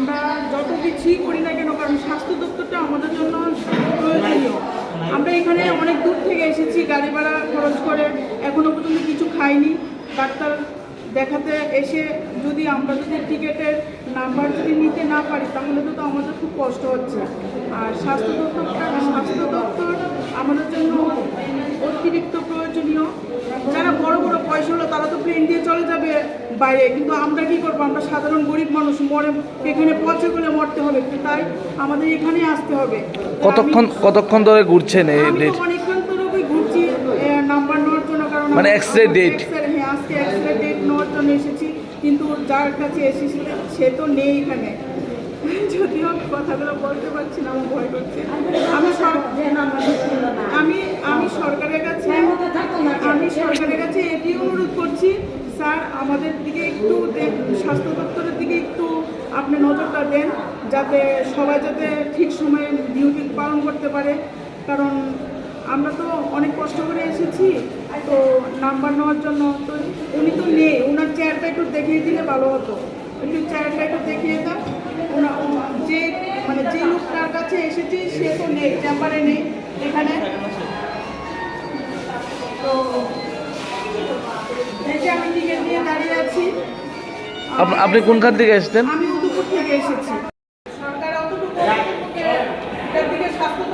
আমরা যত কিছুই করি না কেন, কারণ স্বাস্থ্য দপ্তরটা আমাদের জন্য প্রয়োজনীয়। আমরা এখানে অনেক দূর থেকে এসেছি, গাড়ি ভাড়া খরচ করে এখনও পর্যন্ত কিছু খাইনি। ডাক্তার দেখাতে এসে যদি আমরা যদি টিকিটের নাম্বার যদি নিতে না পারি, তাহলে তো আমাদের খুব কষ্ট হচ্ছে। আর স্বাস্থ্য দপ্তরটা স্বাস্থ্য দপ্তর আমাদের বাইরে কিন্তু আমরা কি করব? আমরা সাধারণ গরিব মানুষ মরে এখানে পচে গলে মরতে হবে তাই আমাদের এখানে আসতে হবে। কতক্ষণ কতক্ষণ ধরে ঘুরছেন এই ডেট অনেকক্ষণ ধরে ঘুরছি নাম্বার নেওয়ার জন্য কারণ মানে আমি- X-ray হ্যাঁ আজকে এক্সরে ডেট নেওয়ার জন্য এসেছি কিন্তু যার কাছে এসেছি সে তো নেই এখানে। যদিও কথাগুলো বলতে পারছি না আমার ভয় করছে। আমি সর- আমি আমি সরকারের কাছে আমি সরকারের কাছে এটি অনুরোধ করছি, স্যার, আমাদের দিকে একটু স্বাস্থ্য দপ্তরের দিকে একটু আপনি নজরটা দেন, যাতে সবাই যাতে ঠিক সময়ে ডিউটি পালন করতে পারে। কারণ আমরা তো অনেক কষ্ট করে এসেছি, তো নাম্বার নেওয়ার জন্য তো উনি তো নেই ওনার চেয়ারটা একটু দেখিয়ে দিলে ভালো হতো। একটু চেয়ারটা একটু দেখিয়ে দাও ওনা যে মানে যে লোকটার কাছে এসেছি, সে তো নেই, চেম্বারে নেই এখানে। তো আপনি কোনখান থেকে এসছেন? আমি উদুপুর থেকে এসেছি। সরকার অতটুকু দিকে স্বাস্থ্য